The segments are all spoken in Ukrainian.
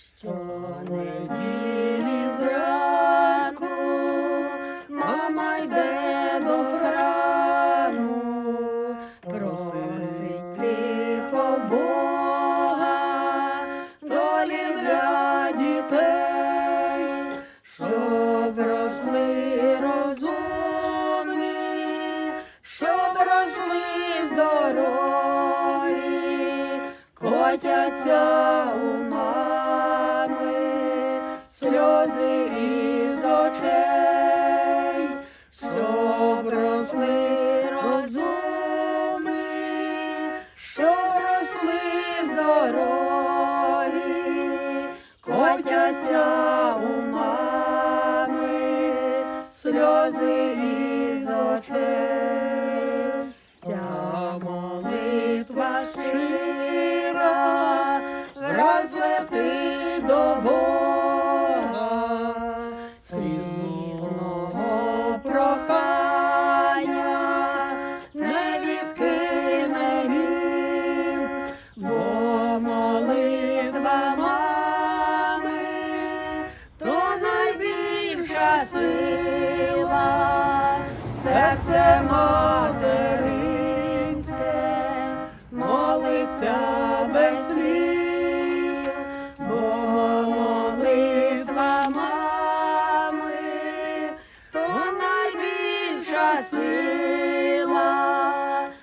Щонеділі зранку мама йде до храму, просить тихо Бога, долі для дітей, щоб росли розумні, щоб росли здорові, котяться у мами, сльози із очей, щоб росли розумні, щоб росли здорові, котяться у мами, сльози із очей. Ця молитва щира враз лети до Бога, сила, серце материнське молиться без слів, бо молитва мами то найбільша сила,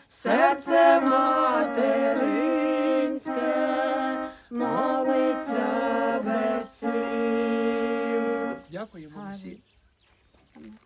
серце материнське Дякуємо всім.